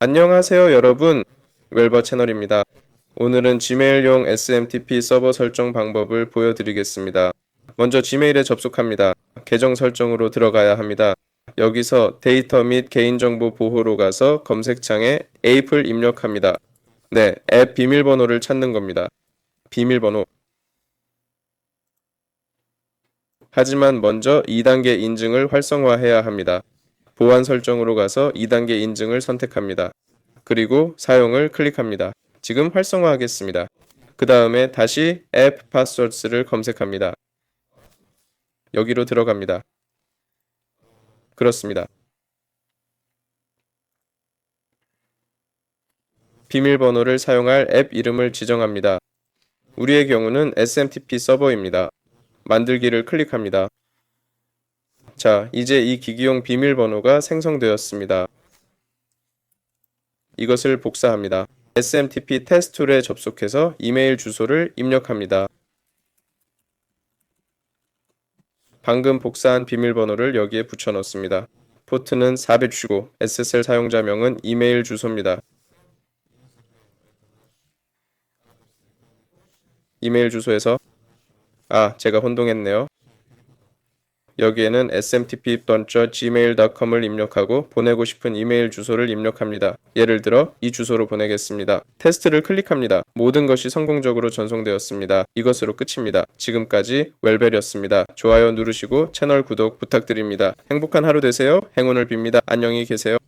안녕하세요 여러분 웰버 채널입니다. 오늘은 지메일용 SMTP 서버 설정 방법을 보여드리겠습니다. 먼저 지메일에 접속합니다. 계정 설정으로 들어가야 합니다. 여기서 데이터 및 개인정보 보호로 가서 검색창에 에이플 입력합니다. 네, 앱 비밀번호를 찾는 겁니다. 비밀번호. 하지만 먼저 2단계 인증을 활성화해야 합니다. 보안 설정으로 가서 2단계 인증을 선택합니다. 그리고 사용을 클릭합니다. 지금 활성화하겠습니다. 그 다음에 다시 앱 파스워드를 검색합니다. 여기로 들어갑니다. 그렇습니다. 비밀번호를 사용할 앱 이름을 지정합니다. 우리의 경우는 SMTP 서버입니다. 만들기를 클릭합니다. 자, 이제 이 기기용 비밀번호가 생성되었습니다. 이것을 복사합니다. SMTP 테스트 툴에 접속해서 이메일 주소를 입력합니다. 방금 복사한 비밀번호를 여기에 붙여 넣습니다. 포트는 400주고 SSL 사용자명은 이메일 주소입니다. 이메일 주소에서 아, 제가 혼동했네요. 여기에는 smtp.gmail.com을 입력하고 보내고 싶은 이메일 주소를 입력합니다. 예를 들어 이 주소로 보내겠습니다. 테스트를 클릭합니다. 모든 것이 성공적으로 전송되었습니다. 이것으로 끝입니다. 지금까지 웰벨이었습니다. 좋아요 누르시고 채널 구독 부탁드립니다. 행복한 하루 되세요. 행운을 빕니다. 안녕히 계세요.